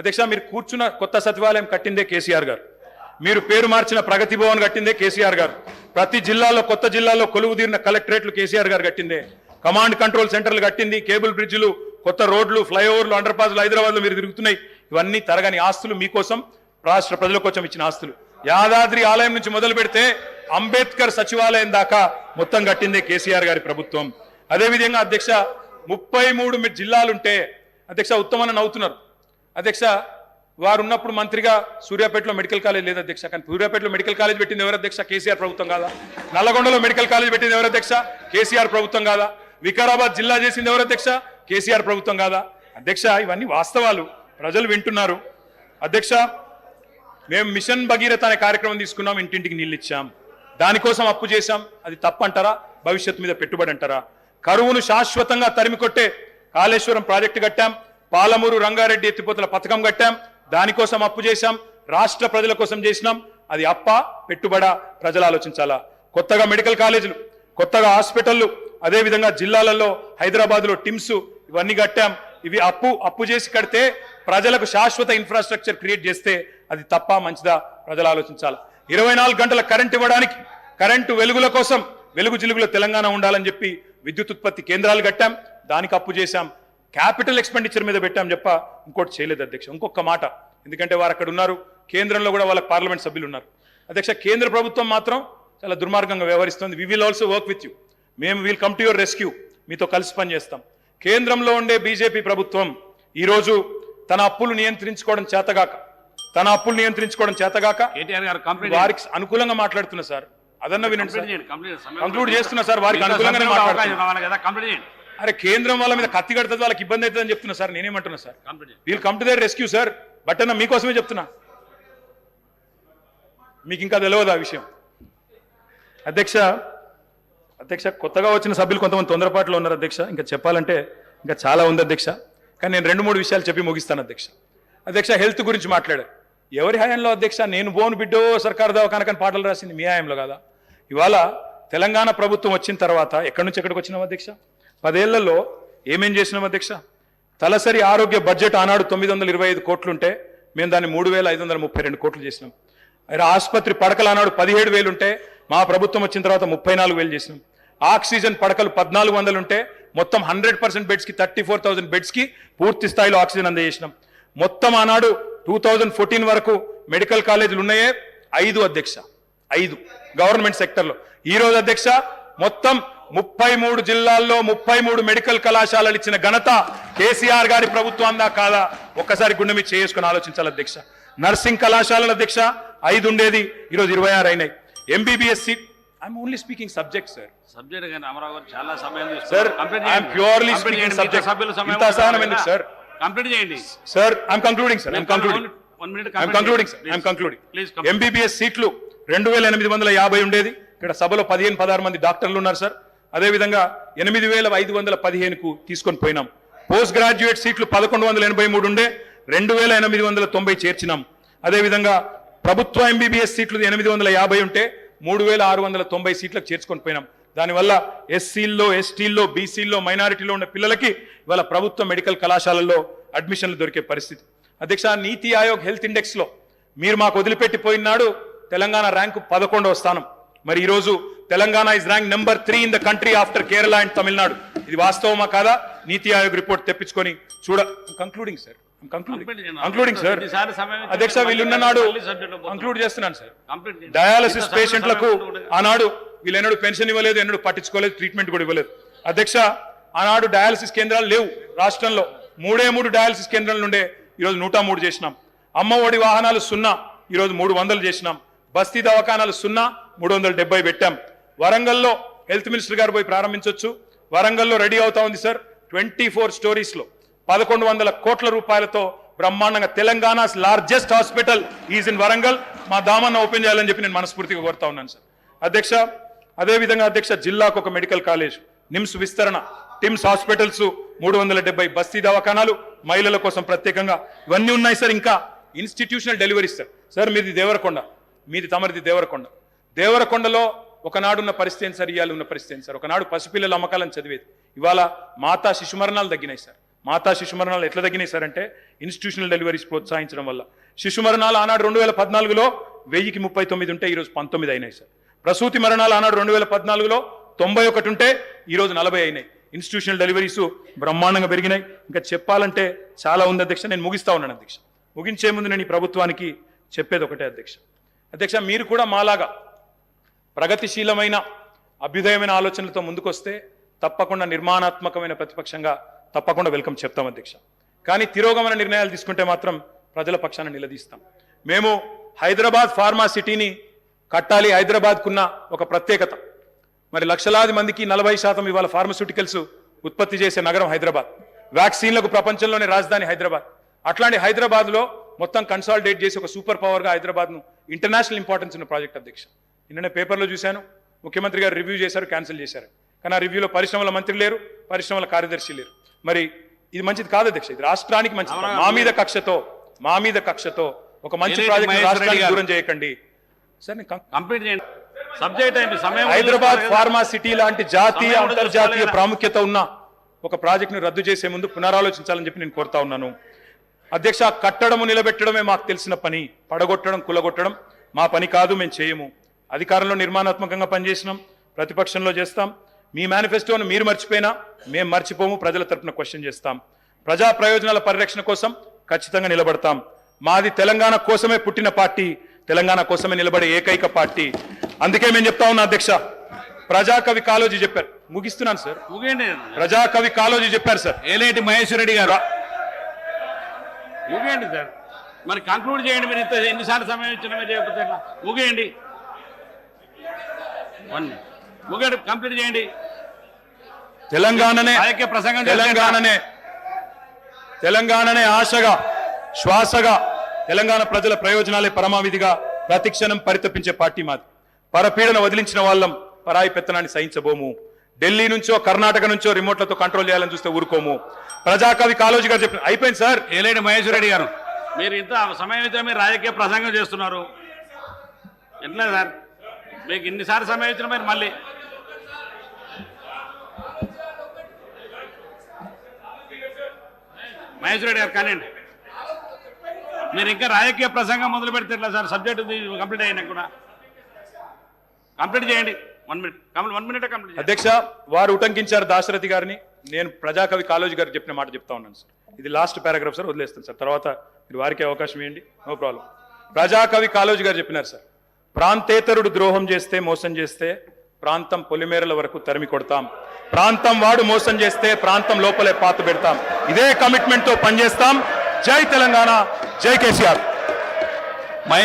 అధ్యక్ష మీరు కూర్చున్న కొత్త సచివాలయం కట్టిందే కేసీఆర్ గారు. మీరు పేరు మార్చిన ప్రగతి భవన్ కట్టిందే కేసీఆర్ గారు. ప్రతి జిల్లాలో కొత్త జిల్లాలో కొలువు తీరిన కలెక్టరేట్లు కేసీఆర్ గారు కట్టిందే. కమాండ్ కంట్రోల్ సెంటర్లు కట్టింది కేబుల్ బ్రిడ్జ్లు కొత్త రోడ్లు ఫ్లైఓవర్లు అండర్ పాస్లు హైదరాబాద్లో మీరు తిరుగుతున్నాయి. ఇవన్నీ తరగని ఆస్తులు మీకోసం రాష్ట్ర ప్రజల కోసం ఇచ్చిన ఆస్తులు. యాదాద్రి ఆలయం నుంచి మొదలు పెడితే అంబేద్కర్ సచివాలయం దాకా మొత్తం కట్టిందే కేసీఆర్ గారి ప్రభుత్వం. అదేవిధంగా అధ్యక్ష ముప్పై మూడు జిల్లాలుంటే అధ్యక్ష ఉత్తమన్న నవ్వుతున్నారు. అధ్యక్ష వారు ఉన్నప్పుడు మంత్రిగా సూర్యాపేటలో మెడికల్ కాలేజ్ లేదు అధ్యక్ష కానీ సూర్యాపేటలో మెడికల్ కాలేజ్ పెట్టింది ఎవరు అధ్యక్ష? కేసీఆర్ ప్రభుత్వం కాదా? నల్లగొండలో మెడికల్ కాలేజ్ పెట్టింది ఎవరు అధ్యక్ష? కేసీఆర్ ప్రభుత్వం కాదా? వికారాబాద్ జిల్లా చేసింది ఎవరు అధ్యక్ష? కేసీఆర్ ప్రభుత్వం కాదా? అధ్యక్ష ఇవన్నీ వాస్తవాలు. ప్రజలు వింటున్నారు. అధ్యక్ష మేము మిషన్ భగీరథ అనే కార్యక్రమం తీసుకున్నాం ఇంటింటికి నీళ్ళు ఇచ్చాం. దానికోసం అప్పు చేశాం. అది తప్పంటారా? భవిష్యత్తు మీద పెట్టుబడి అంటారా? కరువును శాశ్వతంగా తరిమి కొట్టే కాళేశ్వరం ప్రాజెక్టు కట్టాం. పాలమూరు రంగారెడ్డి ఎత్తిపోతల పథకం కట్టాం. దానికోసం అప్పు చేశాం. రాష్ట్ర ప్రజల కోసం చేసినాం. అది అప్ప పెట్టుబడ ప్రజలు ఆలోచించాలా? కొత్తగా మెడికల్ కాలేజీలు కొత్తగా హాస్పిటళ్ళు అదేవిధంగా జిల్లాలలో హైదరాబాద్లో టిమ్స్ ఇవన్నీ కట్టాం. ఇవి అప్పు అప్పు చేసి కడితే ప్రజలకు శాశ్వత ఇన్ఫ్రాస్ట్రక్చర్ క్రియేట్ చేస్తే అది తప్ప మంచిదా? ప్రజలు ఆలోచించాలి? ఇరవై నాలుగు గంటల కరెంట్ ఇవ్వడానికి కరెంటు వెలుగుల కోసం వెలుగు జిలుగులో తెలంగాణ ఉండాలని చెప్పి విద్యుత్ ఉత్పత్తి కేంద్రాలు కట్టాం. దానికి అప్పు చేశాం. క్యాపిటల్ ఎక్స్పెండిచర్ మీద పెట్టాం చెప్ప ఇంకోటి చేయలేదు అధ్యక్ష ఇంకొక మాట. ఎందుకంటే వారు అక్కడ ఉన్నారు కేంద్రంలో కూడా వాళ్ళకి పార్లమెంట్ సభ్యులు ఉన్నారు. అధ్యక్ష కేంద్ర ప్రభుత్వం మాత్రం చాలా దుర్మార్గంగా వ్యవహరిస్తుంది. We will also work with you మేము will come to your rescue మీతో కలిసి పనిచేస్తాం కేంద్రంలో ఉండే బీజేపీ ప్రభుత్వం ఈరోజు తన అప్పులు నియంత్రించుకోవడం చేతగాక తన అప్పులు నియంత్రించుకోవడం చేతగాక వారికి అనుకూలంగా మాట్లాడుతున్నా సార్. అదన్న వినండి కంక్లూడ్ చేస్తున్నా సార్ వారికి మీతో అరే కేంద్రం వాళ్ళ మీద కత్తి కడుతుంది వాళ్ళకి ఇబ్బంది అవుతుందని చెప్తున్నా సార్ నేనేమంటున్నా sir. We'll come to their rescue sir but అన్న మీకోసమే చెప్తున్నా. మీకు ఇంకా తెలియదు ఆ విషయం? అధ్యక్ష అధ్యక్ష కొత్తగా వచ్చిన సభ్యులు కొంతమంది తొందరపాటులో ఉన్నారు అధ్యక్ష. ఇంకా చెప్పాలంటే ఇంకా చాలా ఉంది అధ్యక్ష. కానీ నేను రెండు మూడు విషయాలు చెప్పి ముగిస్తాను అధ్యక్ష. అధ్యక్ష హెల్త్ గురించి మాట్లాడారు. ఎవరి హయాంలో అధ్యక్ష? నేను బోను బిడ్డో సర్కారు దవాఖానకని పాటలు రాసింది మీ హయాంలో కదా? ఇవాళ తెలంగాణ ప్రభుత్వం వచ్చిన తర్వాత ఎక్కడి నుంచి ఎక్కడికి వచ్చినాం అధ్యక్ష? పదేళ్ళలో ఏమేం చేసినాం అధ్యక్ష? తలసరి ఆరోగ్య బడ్జెట్ ఆనాడు తొమ్మిది వందల ఇరవై ఐదు కోట్లుంటే మేము దాన్ని మూడు వేల ఐదు వందల ముప్పై రెండు కోట్లు చేసినాం. ఆసుపత్రి పడకలు ఆనాడు పదిహేడు వేలు ఉంటే మా ప్రభుత్వం వచ్చిన తర్వాత ముప్పై నాలుగు వేలు చేసినాం. ఆక్సిజన్ పడకలు పద్నాలుగు వందలు ఉంటే మొత్తం హండ్రెడ్ పర్సెంట్ బెడ్స్కి థర్టీ ఫోర్ థౌసండ్ బెడ్స్కి పూర్తి స్థాయిలో ఆక్సిజన్ అందజేసినాం. మొత్తం ఆనాడు టూ థౌజండ్ ఫోర్టీన్ వరకు మెడికల్ కాలేజీలు ఉన్నాయే? ఐదు అధ్యక్ష. ఐదు. గవర్నమెంట్ సెక్టర్లో. ఈ రోజు అధ్యక్ష మొత్తం ముప్పై మూడు జిల్లాల్లో ముప్పై మూడు మెడికల్ కళాశాలలు ఇచ్చిన ఘనత కేసీఆర్ గారి ప్రభుత్వం కాదా? ఒక్కసారి గుండె మీద చేసుకుని ఆలోచించాలి అధ్యక్ష. నర్సింగ్ కళాశాలల అధ్యక్ష ఐదు ఉండేది ఈరోజు ఇరవై ఆరు అయినాయి. MBBS seat I'm only speaking subject sir subject కానీ అమరావు గారు చాలా సమయం sir I'm purely speaking subject ఇంత అసహనం ఎందుకు సార్ కంప్లీట్ చేయండి. Sir I'm concluding sir I'm concluding one minute I'm concluding sir I'm concluding please MBBS సీట్లు రెండు వేల ఎనిమిది వందల యాభై ఉండేది. ఇక్కడ సభలో పదిహేను పదహారు మంది డాక్టర్లు ఉన్నారు సార్ అదేవిధంగా ఎనిమిది వేల ఐదు వందల పదిహేనుకు తీసుకొని పోయినాం. పోస్ట్ గ్రాడ్యుయేట్ సీట్లు పదకొండు వందల ఎనభై మూడు ఉండే రెండు వేల ఎనిమిది వందల తొంభై చేర్చినాం. అదేవిధంగా ప్రభుత్వ ఎంబీబీఎస్ సీట్లు ఎనిమిది వందల యాభై ఉంటే మూడు వేల ఆరు వందల తొంభై సీట్లకు చేర్చుకొని పోయినాం. దానివల్ల ఎస్సీల్లో ఎస్టీల్లో బీసీల్లో మైనారిటీలో ఉన్న పిల్లలకి ఇవాళ ప్రభుత్వ మెడికల్ కళాశాలల్లో అడ్మిషన్లు దొరికే పరిస్థితి. అధ్యక్ష నీతి ఆయోగ్ హెల్త్ ఇండెక్స్లో మీరు మాకు వదిలిపెట్టి పోయినాడు తెలంగాణ ర్యాంకు పదకొండవ స్థానం. మరి ఈరోజు Telangana is rank number three in the country after Kerala and Tamil Nadu ఇది వాస్తవమా కాదా? నీతి ఆయోగ్ రిపోర్ట్ తెప్పించుకొని చూడ కంక్లూడింగ్ సార్ కంక్లూడింగ్ సార్ అధ్యక్ష వీళ్ళున్న నాడు మళ్ళీ subject లో పోతాం. కంక్లూడ్ చేస్తున్నాను సార్. డయాలసిస్ పేషెంట్లకు. ఆనాడు వీళ్ళు ఎన్నడూ పెన్షన్ ఇవ్వలేదు ఎన్నడూ పట్టించుకోలేదు ట్రీట్మెంట్ కూడా ఇవ్వలేదు. అధ్యక్ష ఆనాడు డయాలసిస్ కేంద్రాలు లేవు రాష్ట్రంలో. మూడే మూడు డయాలసిస్ కేంద్రాల నుండే ఈరోజు నూట మూడు చేసినాం. అమ్మ ఒడి వాహనాలు సున్నా ఈరోజు మూడు వందలు చేసినాం. బస్తీ దవాఖానాలు సున్నా మూడు వందల డెబ్బై పెట్టాం. వరంగల్లో హెల్త్ మినిస్టర్ గారు పోయి ప్రారంభించవచ్చు వరంగల్లో రెడీ అవుతా ఉంది సార్. ట్వంటీ ఫోర్ స్టోరీస్లో పదకొండు వందల కోట్ల రూపాయలతో బ్రహ్మాండంగా Telangana largest hospital is in Warangal. మా దామన్న ఓపెన్ చేయాలని చెప్పి నేను మనస్ఫూర్తిగా కోరుతా ఉన్నాను సార్. అధ్యక్ష అదేవిధంగా అధ్యక్ష జిల్లాకు ఒక మెడికల్ కాలేజ్ నిమ్స్ విస్తరణ టిమ్స్ హాస్పిటల్స్ మూడు వందల డెబ్బై బస్తీ దవాఖానాలు మహిళల కోసం ప్రత్యేకంగా ఇవన్నీ ఉన్నాయి సార్. ఇంకా ఇన్స్టిట్యూషనల్ డెలివరీస్ సార్. సార్ మీది దేవరకొండ. మీది తమరిది దేవరకొండ. దేవరకొండలో ఒకనాడున్న పరిస్థితి ఏం సార్? ఇవాళ ఉన్న పరిస్థితి ఏం సార్? ఒకనాడు పసిపిల్లల అమ్మకాలను చదివేది. ఇవాళ మాతా శిశు మరణాలు తగ్గినాయి సార్. మాతా శిశు మరణాలు ఎట్లా తగ్గినాయి సార్ అంటే ఇన్స్టిట్యూషనల్ డెలివరీస్ ప్రోత్సహించడం వల్ల. శిశు మరణాలు ఆనాడు రెండు వేల పద్నాలుగులో వెయ్యికి ముప్పై తొమ్మిది ఉంటే ఈరోజు పంతొమ్మిది అయినాయి సార్. ప్రసూతి మరణాలు ఆనాడు రెండు వేల పద్నాలుగులో తొంభై ఒకటి ఉంటే ఈరోజు నలభై అయినాయి. ఇన్స్టిట్యూషనల్ డెలివరీస్ బ్రహ్మాండంగా పెరిగినాయి. ఇంకా చెప్పాలంటే చాలా ఉంది అధ్యక్ష. నేను ముగిస్తా ఉన్నాను అధ్యక్ష. ముగించే ముందు నేను ఈ ప్రభుత్వానికి చెప్పేది ఒకటే అధ్యక్ష. అధ్యక్ష మీరు కూడా మాలాగా ప్రగతిశీలమైన అభ్యుదయమైన ఆలోచనలతో ముందుకొస్తే తప్పకుండా నిర్మాణాత్మకమైన ప్రతిపక్షంగా తప్పకుండా వెల్కమ్ చెప్తాం అధ్యక్ష. కానీ తిరోగమన నిర్ణయాలు తీసుకుంటే మాత్రం ప్రజల పక్షాన నిలదీస్తాం. మేము హైదరాబాద్ ఫార్మా సిటీని కట్టాలి హైదరాబాద్కున్న ఒక ప్రత్యేకత. మరి లక్షలాది మందికి నలభై శాతం ఇవాళ ఫార్మస్యూటికల్స్ ఉత్పత్తి చేసే నగరం హైదరాబాద్. వ్యాక్సిన్లకు ప్రపంచంలోనే రాజధాని హైదరాబాద్. అట్లాంటి హైదరాబాద్లో మొత్తం కన్సాలిడేట్ చేసి ఒక సూపర్ పవర్గా హైదరాబాద్ను ఇంటర్నేషనల్ ఇంపార్టెన్స్ ఉన్న ప్రాజెక్ట్ అధ్యక్ష. నిన్ననే పేపర్లో చూశాను. ముఖ్యమంత్రి గారు రివ్యూ చేశారు క్యాన్సిల్ చేశారు. కానీ ఆ రివ్యూలో పరిశ్రమల మంత్రి లేరు పరిశ్రమల కార్యదర్శి లేరు. మరి ఇది మంచిది కాదు అధ్యక్ష ఇది రాష్ట్రానికి మంచిది. మా మీద కక్షతో మా మీద కక్షతో ఒక మంచి ప్రాజెక్ట్ రాష్ట్రానికి దూరం చేయకండి. సార్ కంప్లీట్ చేయండి. సబ్జెక్ట్ సమయం హైదరాబాద్. ఫార్మా సిటీ లాంటి జాతీయ అంతర్జాతీయ. ప్రాముఖ్యత ఉన్న ఒక ప్రాజెక్టును రద్దు చేసే ముందు పునరాలోచించాలని చెప్పి నేను కోరుతా ఉన్నాను. అధ్యక్ష కట్టడము నిలబెట్టడమే మాకు తెలిసిన పని. పడగొట్టడం కులగొట్టడం మా పని కాదు మేము చేయము. అధికారంలో నిర్మాణాత్మకంగా పనిచేసినాం ప్రతిపక్షంలో చేస్తాం. మీ మేనిఫెస్టోను మీరు మర్చిపోయినా మేము మర్చిపోము ప్రజల తరపున క్వశ్చన్ చేస్తాం. ప్రజా ప్రయోజనాల పరిరక్షణ కోసం ఖచ్చితంగా నిలబడతాం. మాది తెలంగాణ కోసమే పుట్టిన పార్టీ తెలంగాణ కోసమే నిలబడే ఏకైక పార్టీ. అందుకే మేము చెప్తా ఉన్నా అధ్యక్ష ప్రజాకవి కాలోజీ చెప్పారు. ముగిస్తున్నాను సార్. ప్రజాకవి కాలోజీ చెప్పారు సార్. ఏలేటి మహేశ్వర్ రెడ్డి గారు. ఊగేయండి సార్. మరి కంక్లూడ్ చేయండి మీరు ఇంత ఎన్నిసార్లు సమయం ఇచ్చిన? ఊగేయండి వన్ కంప్లీట్ చేయండి. తెలంగాణనే రాజకీయ ప్రసంగం తెలంగాణనే తెలంగాణనే ఆశగా శ్వాసగా తెలంగాణ ప్రజల ప్రయోజనాలే పరమావిధిగా ప్రతిక్షణం పరితపించే పార్టీ మాది. పరపీడన వదిలించిన వాళ్ళం పరాయి పెత్తనాన్ని సహించబోము. ఢిల్లీ నుంచో కర్ణాటక నుంచో రిమోట్లతో కంట్రోల్ చేయాలని చూస్తే ఊరుకోము. ప్రజాకవి కాలోజీ గారు చెప్పిన అయిపోయింది సార్? ఏలేటి మహేశ్వర్ రెడ్డి గారు మీరు ఇంత సమయం అయితే మీరు రాజకీయ ప్రసంగం చేస్తున్నారు. ఎట్లా సార్? మీకు ఇన్నిసార్లు సమయం ఇచ్చిన మీరు మళ్ళీ. మహేశ్వర రెడ్డి గారు కానివ్వండి. మీరు ఇంకా రాజకీయ ప్రసంగం మొదలు పెడితే ఎట్లా సార్? సబ్జెక్ట్ కంప్లీట్ అయినా కూడా కంప్లీట్ చేయండి. One minute one minute complete అధ్యక్ష వారు ఉటంకించారు దాశరథి గారిని. నేను ప్రజాకవి కాలోజీ గారు చెప్పిన మాట చెప్తా ఉన్నాను సార్. ఇది లాస్ట్ పారాగ్రాఫ్ సార్ వదిలేస్తాను సార్. తర్వాత మీరు వారికి అవకాశం ఇవ్వండి. నో ప్రాబ్లం ప్రజాకవి కాలోజీ గారు చెప్పినారు సార్. ప్రాంతేతరుడు ద్రోహం చేస్తే మోసం చేస్తే ప్రాంతం పొలిమేరల వరకు తరిమి కొడతాం. ప్రాంతం వాడు మోసం చేస్తే ప్రాంతం లోపలే పాత పెడతాం. ఇదే కమిట్మెంట్తో పనిచేస్తాం. జై తెలంగాణ జై కేసీఆర్.